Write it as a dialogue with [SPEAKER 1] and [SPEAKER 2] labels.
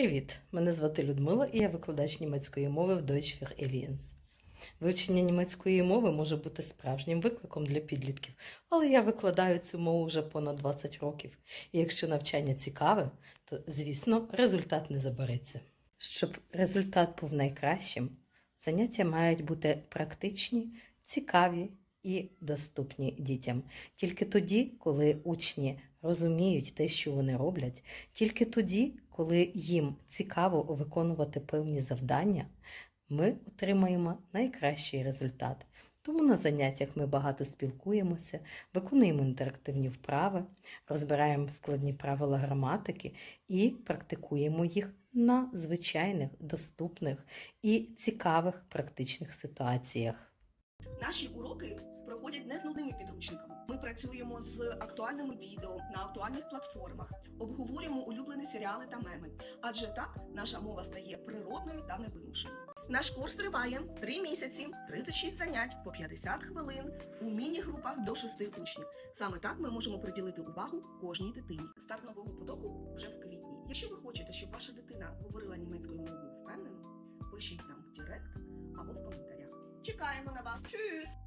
[SPEAKER 1] Привіт! Мене звати Людмила і я викладач німецької мови в Deutsch für Aliens. Вивчення німецької мови може бути справжнім викликом для підлітків, але я викладаю цю мову вже понад 20 років. І якщо навчання цікаве, то, звісно, результат не забереться. Щоб результат був найкращим, заняття мають бути практичні, цікаві і доступні дітям. Тільки тоді, коли учні розуміють те, що вони роблять, тільки тоді, коли їм цікаво виконувати певні завдання, ми отримаємо найкращий результат. Тому на заняттях ми багато спілкуємося, виконуємо інтерактивні вправи, розбираємо складні правила граматики і практикуємо їх на звичайних, доступних і цікавих практичних ситуаціях.
[SPEAKER 2] Наші уроки проходять не з нудними підручниками. Ми працюємо з актуальними відео на актуальних платформах, обговорюємо улюблені серіали та меми. Адже так наша мова стає природною та невимушеною. Наш курс триває 3 місяці, 36 занять по 50 хвилин у міні-групах до 6 учнів. Саме так ми можемо приділити увагу кожній дитині. Старт нового потоку вже в квітні. Якщо ви хочете, щоб ваша дитина говорила німецькою мовою впевнено, пишіть нам в Директ або в коментарях. Küçük Tschüss.